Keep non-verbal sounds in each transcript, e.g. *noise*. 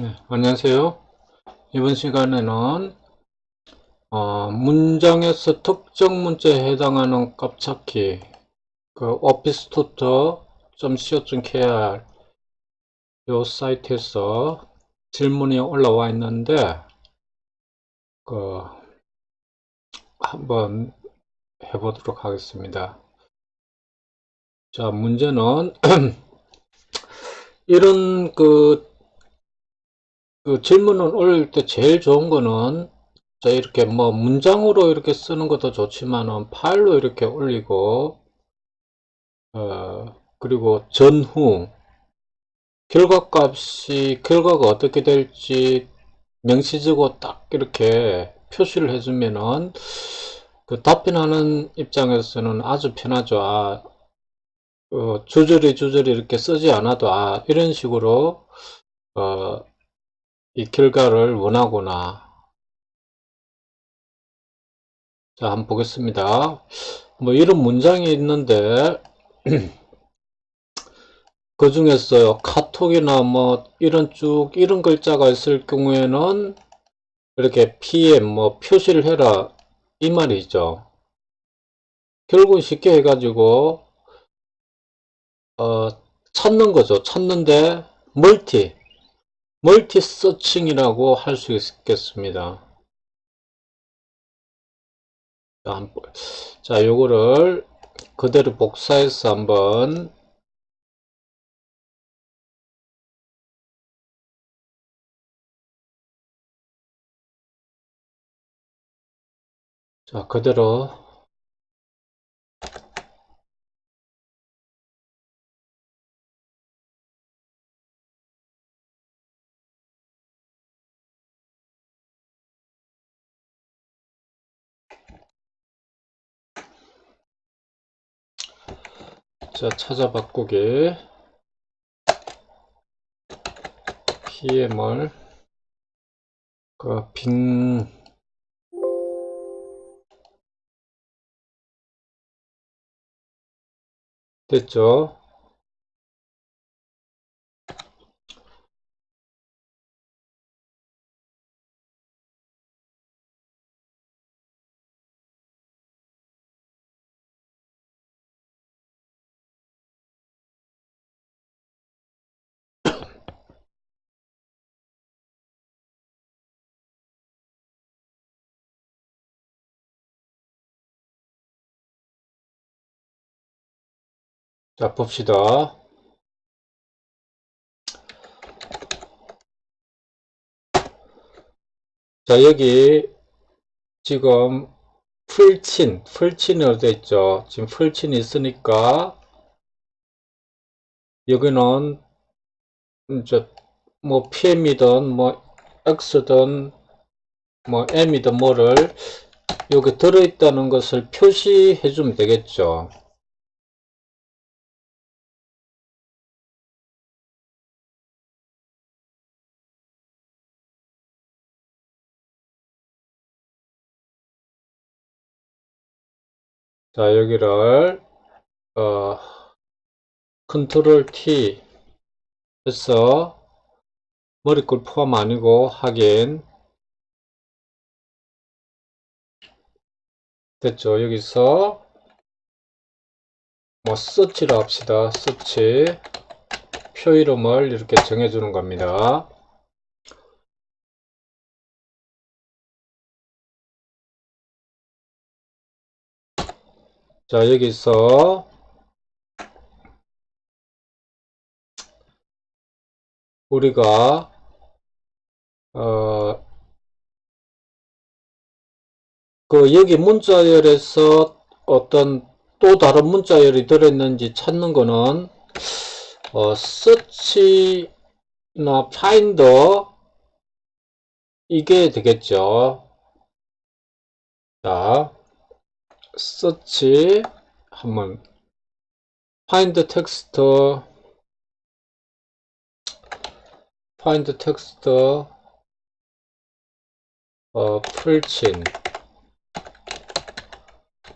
네, 안녕하세요. 이번 시간에는 어, 문장에서 특정 문자에 해당하는 값 찾기 그 ofistutor.co.kr 요 사이트에서 질문이 올라와 있는데 그 한번 해보도록 하겠습니다. 자 문제는 *clears throat* 이런 그, 그 질문을 올릴 때 제일 좋은 거는 자 이렇게 뭐 문장으로 이렇게 쓰는 것도 좋지만은 파일로 이렇게 올리고 어 그리고 전후 결과값이 결과가 어떻게 될지 명시적으로 딱 이렇게 표시를 해주면은 그 답변하는 입장에서는 아주 편하죠. 아, 어, 주저리 주저리 이렇게 쓰지 않아도 아 이런 식으로 어, 이 결과를 원하구나. 자 한번 보겠습니다. 뭐 이런 문장이 있는데 *clears throat* 그 중에서 카톡이나 뭐 이런 쭉 이런 글자가 있을 경우에는 이렇게 PM 뭐 표시를 해라 이 말이죠. 결국 쉽게 해가지고 어, 찾는 거죠. 찾는데 멀티, 멀티 서칭이라고 할 수 있겠습니다. 자, 자, 요거를 그대로 복사해서 한번 자, 그대로 자 찾아 바꾸기. PM을 그빈 됐죠 자 봅시다. 자 여기 지금 풀친 풀친이 어디 있죠? 지금 풀친이 있으니까 여기는 이제 뭐 PM이든 뭐 X든 뭐 M이든 뭐를 여기 들어있다는 것을 표시해 주면 되겠죠 자 여기를 어, 컨트롤 T 해서 머리글 포함 아니고 확인 됐죠. 여기서 뭐 서치로 합시다. 서치. 표 이름을 이렇게 정해 주는 겁니다 자 여기서 우리가 어, 그 여기 문자열에서 어떤 또 다른 문자열이 들어있는지 찾는 거는 어, 서치나 파인더 이게 되겠죠. 자, 서치 한번 find text find text 어, 풀친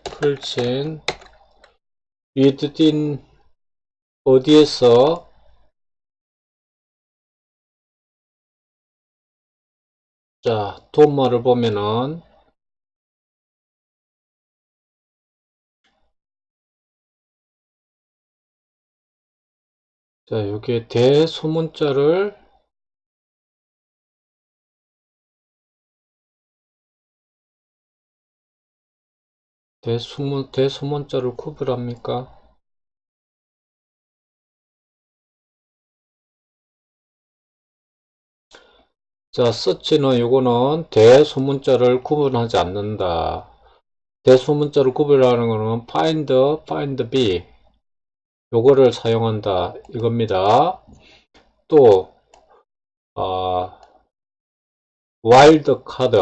풀친 within 어디에서 자, 도마를 보면은 자, 여기에 대소문자를 대소문, 대소문자를 구별합니까? 자, 서치는 요거는 대소문자를 구분하지 않는다. 대소문자를 구별하는 거는 find, find b 요거를 사용한다 이겁니다. 또 어, 와일드 카드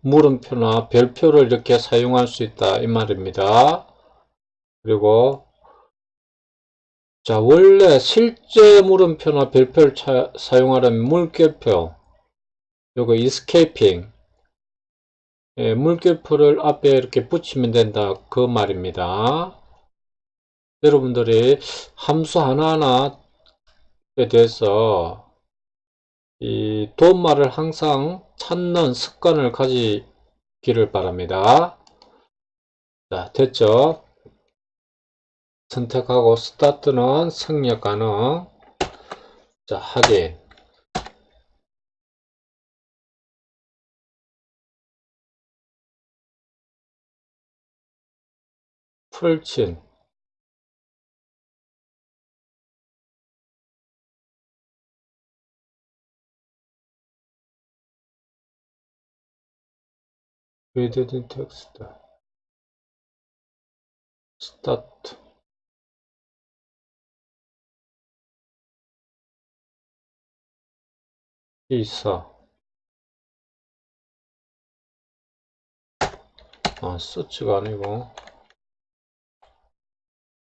물음표나 별표를 이렇게 사용할 수 있다 이 말입니다. 그리고 자 원래 실제 물음표나 별표를 차, 사용하려면 물결표 요거 escaping 예, 물결표를 앞에 이렇게 붙이면 된다 그 말입니다. 여러분들이 함수 하나하나에 대해서 이 도움말을 항상 찾는 습관을 가지기를 바랍니다. 자, 됐죠? 선택하고 스타트는 생략 가능. 자, 확인. 풀친. Reading text. start. 이사. 아, 서치가 아니고.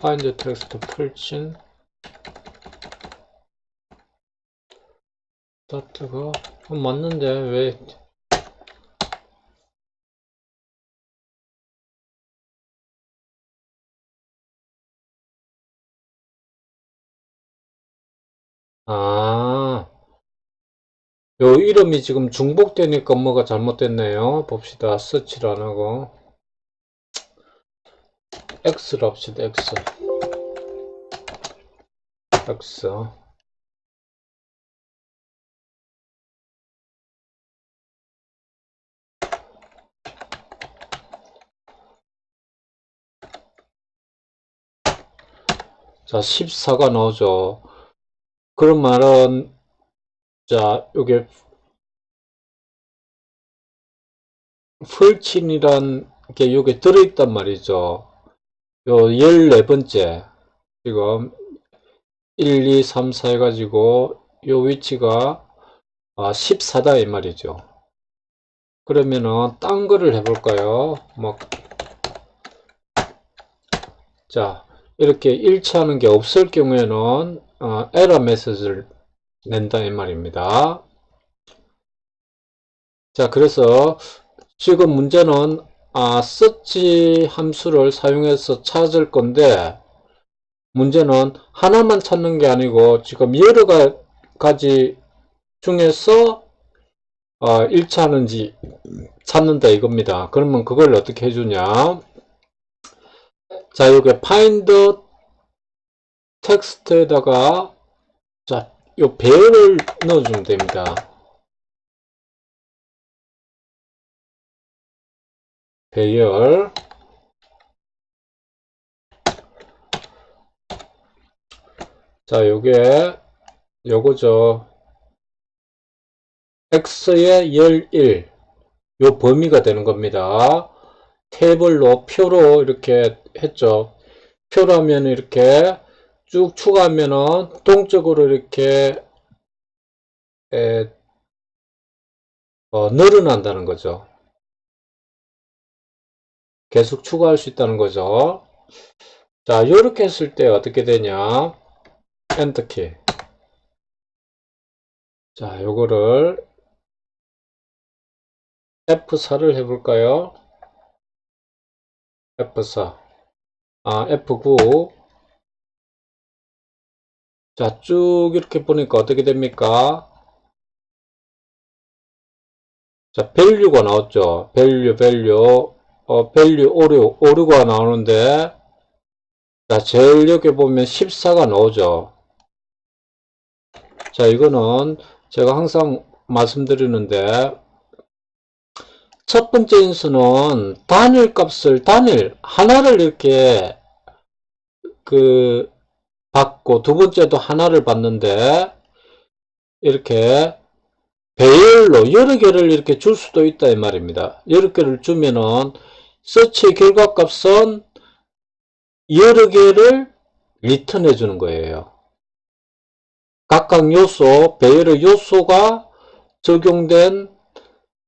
find text 풀친. 스타트가 어, 맞는데 왜 아, 요 이름이 지금 중복되니까 뭐가 잘못됐네요. 봅시다. 서치를 안 하고. X를 합시다. X. X. 자, 14가 나오죠. 그런 말은, 자, 요게, 풀친이란 게 요게 들어있단 말이죠. 요 14번째. 지금, 1, 2, 3, 4 해가지고, 요 위치가, 아, 14다, 이 말이죠. 그러면은, 딴 거를 해볼까요? 뭐, 자, 이렇게 일치하는 게 없을 경우에는 어, 에러 메시지를 낸다 이 말입니다. 자 그래서 지금 문제는 아, search 함수를 사용해서 찾을 건데 문제는 하나만 찾는 게 아니고 지금 여러 가지 중에서 어, 일치하는지 찾는다 이겁니다. 그러면 그걸 어떻게 해주냐 자, 여기 find 텍스트에다가 자, 요 배열을 넣어주면 됩니다. 배열 자, 요게 요거죠. x의 열 1, 요 범위가 되는 겁니다. 테이블로 표로 이렇게 했죠. 표라면 이렇게 쭉 추가하면은 동적으로 이렇게 에, 어, 늘어난다는 거죠. 계속 추가할 수 있다는 거죠. 자, 이렇게 했을 때 어떻게 되냐? 엔터키. 자, 요거를 F4를 해볼까요? F4. 아, F9. 자, 쭉 이렇게 보니까 어떻게 됩니까? 자, value가 나왔죠. value, value, 어, value 오류, 오류가 나오는데, 자, 제일 여기 보면 14가 나오죠. 자, 이거는 제가 항상 말씀드리는데, 첫 번째 인수는 단일 값을, 단일, 하나를 이렇게, 그, 받고, 두 번째도 하나를 받는데, 이렇게, 배열로 여러 개를 이렇게 줄 수도 있다 이 말입니다. 여러 개를 주면은 서치 결과값은 여러 개를 리턴해 주는 거예요. 각각 요소, 배열의 요소가 적용된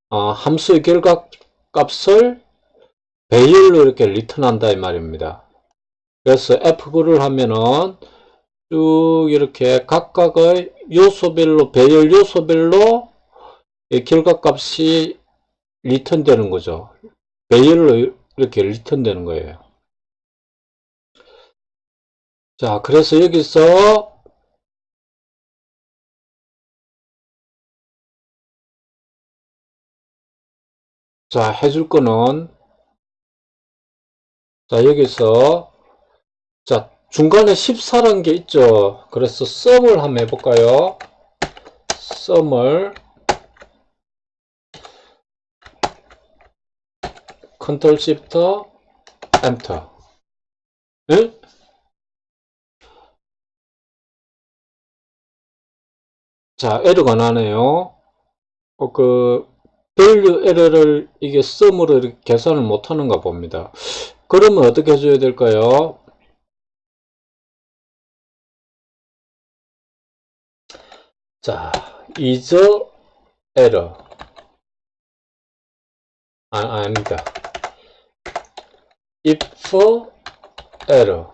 어, 함수의 결과값을 배열로 이렇게 리턴한다 이 말입니다. 그래서 F9를 하면은 쭉 이렇게 각각의 요소별로 배열 요소별로 이 결과값이 리턴 되는 거죠. 배열로 이렇게 리턴 되는 거예요. 자, 그래서 여기서 자, 해줄 거는 자, 여기서 자, 중간에 14라는 게 있죠. 그래서 썸을 한번 해볼까요? 썸을 컨트롤 시프트 엔터 네? 자 에러가 나네요 어, 그 value 에러를 이게 썸으로 이렇게 계산을 못하는가 봅니다 그러면 어떻게 해줘야 될까요 자 is error 아, 아닙니다. If error.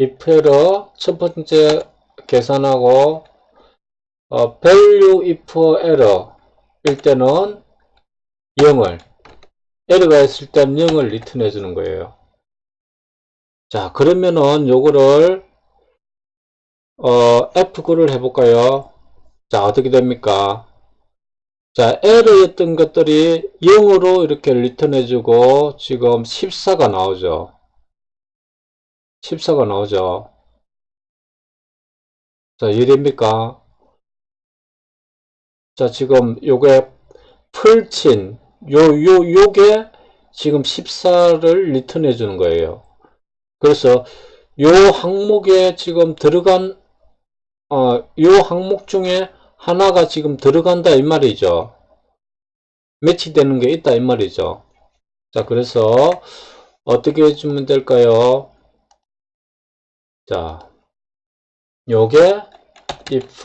If error 첫 번째 계산하고 어, value if error 일 때는 0을 에러가 있을 때는 0을 리턴해 주는 거예요. 자 그러면은 요거를 어, F9를 해볼까요 자 어떻게 됩니까 자, 에러였던 것들이 0으로 이렇게 리턴해주고 지금 14가 나오죠. 14가 나오죠. 자, 이해됩니까? 자, 지금 요게 풀친 요, 요, 요게 지금 14를 리턴해 주는 거예요. 그래서 요 항목에 지금 들어간 어, 요 항목 중에 하나가 지금 들어간다 이 말이죠. 매치되는 게 있다 이 말이죠. 자 그래서 어떻게 해주면 될까요? 자 요게 if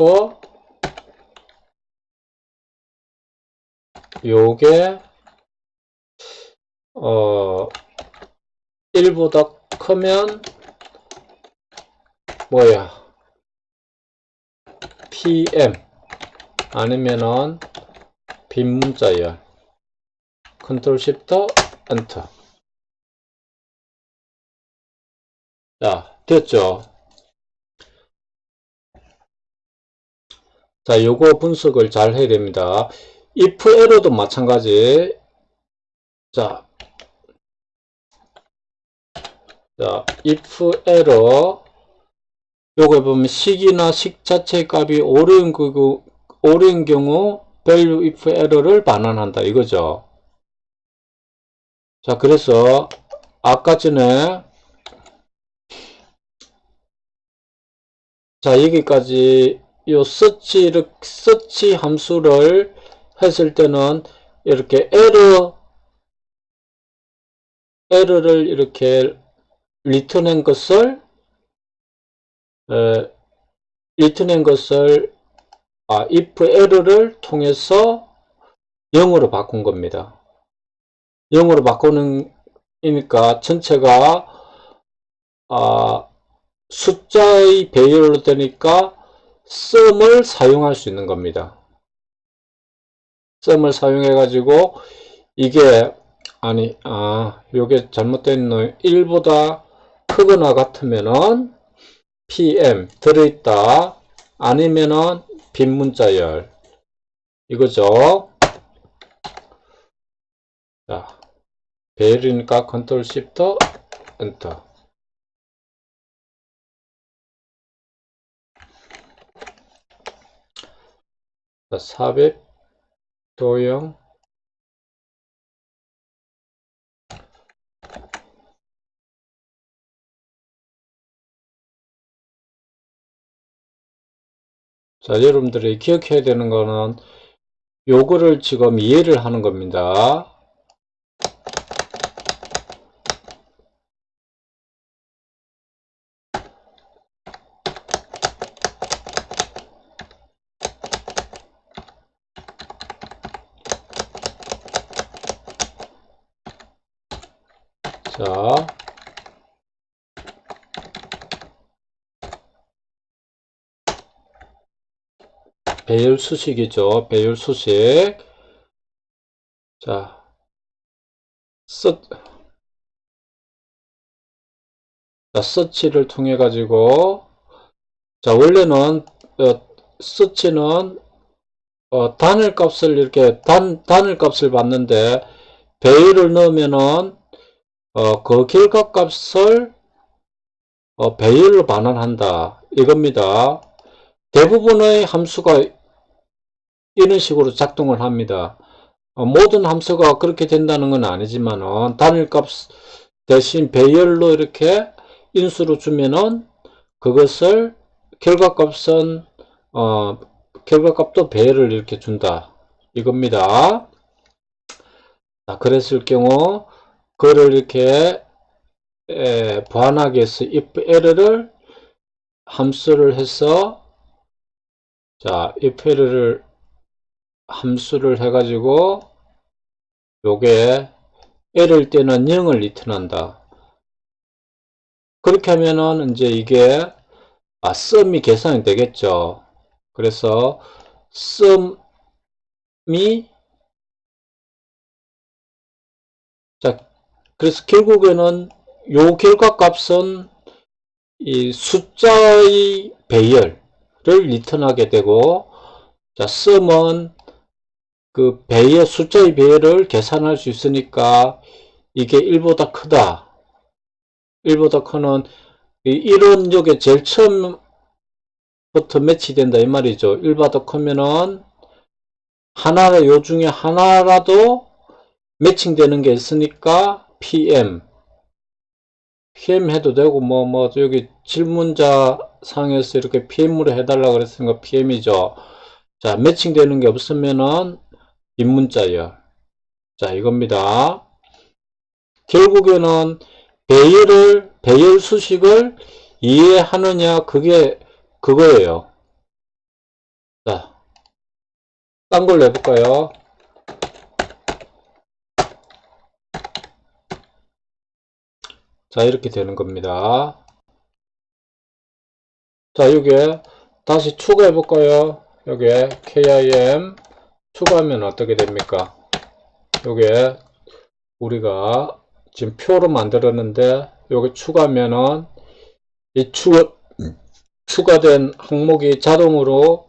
요게 어 1보다 크면 뭐야 pm 아니면은 빈 문자열. 컨트롤 시프트 엔터. 자 됐죠? 자 요거 분석을 잘 해야 됩니다. if 에러도 마찬가지. 자, 자 if 에러 요거 보면 식이나 식 자체 값이 오른 그 오른 경우 value if error를 반환한다 이거죠. 자 그래서 아까 전에 자 여기까지 요 search 함수를 했을 때는 이렇게 error 에러를 이렇게 리턴한 것을 에, 리턴한 것을 아, if error를 통해서 0으로 바꾼 겁니다. 0으로 바꾸는 이니까 전체가 아, 숫자의 배열로 되니까 썸을 사용할 수 있는 겁니다. 썸을 사용해 가지고 이게 아니 아 요게 잘못된 놈 1보다 크거나 같으면은 PM 들어있다 아니면은 빈 문자열 이거죠. 자, 배열이니까 컨트롤 시프트 엔터. 자, 400 도형 자, 여러분들이 기억해야 되는 거는 요거를 지금 이해를 하는 겁니다. 자, 배열 수식이죠. 배열 수식. 자, 서, 자, 서치를 통해 가지고, 자, 원래는, 어, 서치는, 어, 단일 값을 이렇게, 단, 단일 값을 받는데, 배열을 넣으면은, 어, 그 결과 값을, 어, 배열로 반환한다. 이겁니다. 대부분의 함수가 이런 식으로 작동을 합니다. 어, 모든 함수가 그렇게 된다는 건 아니지만은 단일값 대신 배열로 이렇게 인수로 주면은 그것을 결과값은 어, 결과값도 배열을 이렇게 준다 이겁니다. 자, 그랬을 경우 그를 이렇게 에, 보완하기 위해서 if error를 함수를 해서 자, if error를 함수를 해가지고 요게 L일 때는 0을 리턴한다. 그렇게 하면은 이제 이게 아, sum이 계산이 되겠죠. 그래서 sum이 자, 그래서 결국에는 요 결과값은 이 숫자의 배열 를 리턴하게 되고 자 sum은 그 배의 숫자의 배열을 계산할 수 있으니까 이게 1보다 크다. 1보다 크는 이런 쪽에 제일 처음부터 매치된다 이 말이죠. 1보다 크면은 하나 요 중에 하나라도 매칭되는 게 있으니까 PM PM 해도 되고 뭐뭐 뭐 여기 질문자 상에서 이렇게 PM으로 해달라 그랬으니까 PM이죠. 자, 매칭되는 게 없으면은 입문자열. 자, 이겁니다. 결국에는 배열을, 배열 수식을 이해하느냐, 그게 그거예요. 자, 딴 걸로 해볼까요? 자, 이렇게 되는 겁니다. 자, 여기에 다시 추가해 볼까요? 여기에 KIM 추가하면 어떻게 됩니까? 여기에 우리가 지금 표로 만들었는데 여기 추가하면은 이 추, 추가된 항목이 자동으로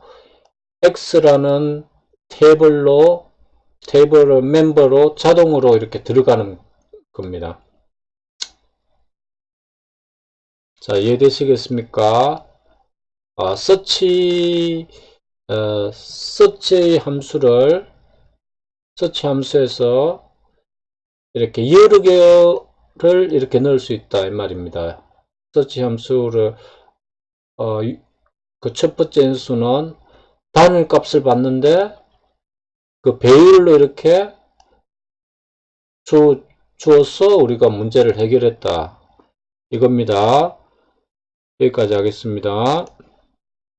X라는 테이블로 테이블 멤버로 자동으로 이렇게 들어가는 겁니다. 자, 이해되시겠습니까? 어, 서치 어, 서치 함수를 서치 함수에서 이렇게 여러 개를 이렇게 넣을 수 있다 이 말입니다. 서치 함수를 어, 그 첫 번째 인수는 단일 값을 받는데 그 배율로 이렇게 주, 주어서 우리가 문제를 해결했다 이겁니다. 여기까지 하겠습니다.